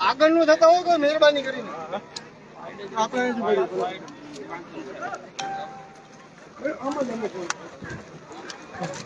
આગળનું થતા હોય કોઈ મહેરબાની કરીને. આપણે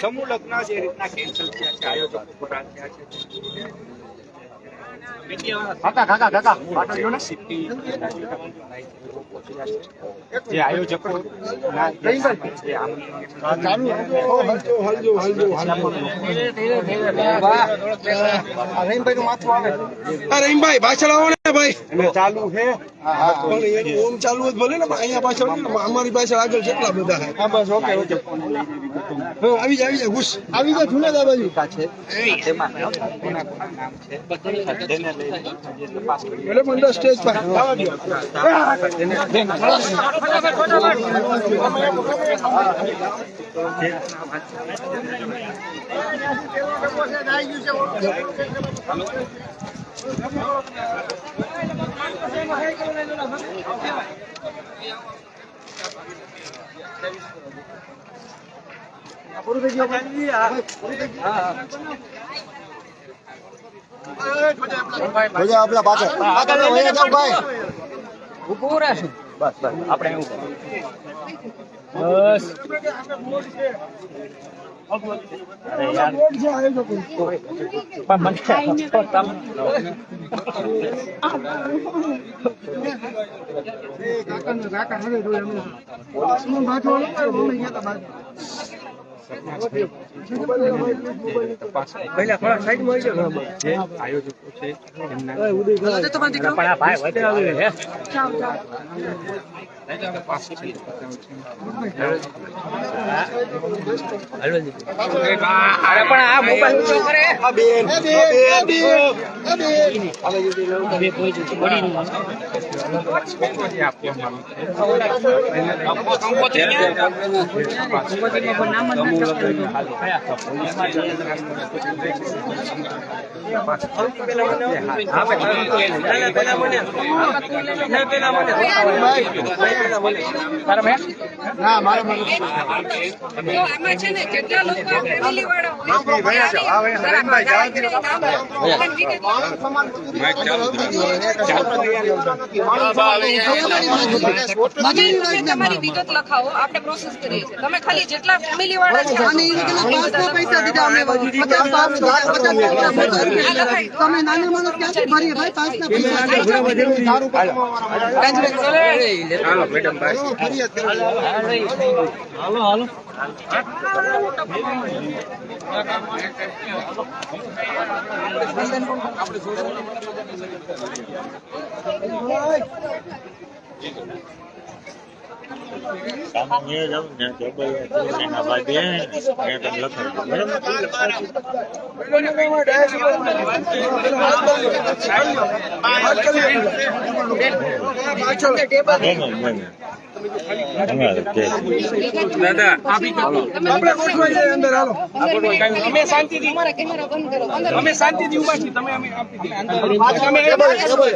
સમૂહ લગ્ન જે રીતના કેન્સલ થયા છે? આયોજકો ખોટા થયા છે? રહીમભાઈ નું. માથું આવે. આ રહીમભાઈ પાછળ આવો ને ભાઈ. ચાલુ છે. પણ એનું ઓમ ચાલુ જ ભલે ને અહીંયા પાછળ અમારી પાસે આગળ કેટલા બધા છે હા બસ ઓકે ઓકે આવી જાય આવી જાય ઘુસ. આવી જાય જુના દા બાજુ. સ્ટેજ પર. આપલા પાછળ. પાછળ વયા જાઓ ભાઈ. બસ બસ. આપણે એવું અરે મને કાકાને કાકા હવે જોયું હોય, મમ્મી ગયા તા જે આયોજકો છે એમના પણ આ ભાઈ વચ્ચે આવી હે તપાસ કરી અરે પણ આ મોબાઈલ ઊંચો કરે આ બેન, આ બેન, આ બેન, આ બેન. ના મારે મને તો આમાં છે ને જેટલા લોકો ફેમિલી વાળા હોય બરાબર, ગાયત્રી નામ પણ વિગત બધી રીતે તમારી વિગત લખાવો આપણે પ્રોસેસ કરીએ છીએ તમે ખાલી જેટલા ફેમિલી વાળા છે અને એ લોકોના પાંચસો પૈસા દીધા અમે પચાસ પાંચસો પચાસ પૈસા દો. તમે નાની માણસ ક્યાંથી ભરીએ ભાઈ પાસના પૈસા? હાલો. મેડમ ભાઈ સામાન્ય જાઉં ને ટેબલ એના બાજુ મેં તમને લખાવ્યું બરાબર દાદા આપણે ગોઠવાઈ જાય અંદર હાલો. અમે શાંતિથી તમારા કેમેરા બંધ કરો અંદર અમે શાંતિથી ઊભા છીએ. તમે અમે આપી દઈએ. તમે ટેબલ ટેબલ.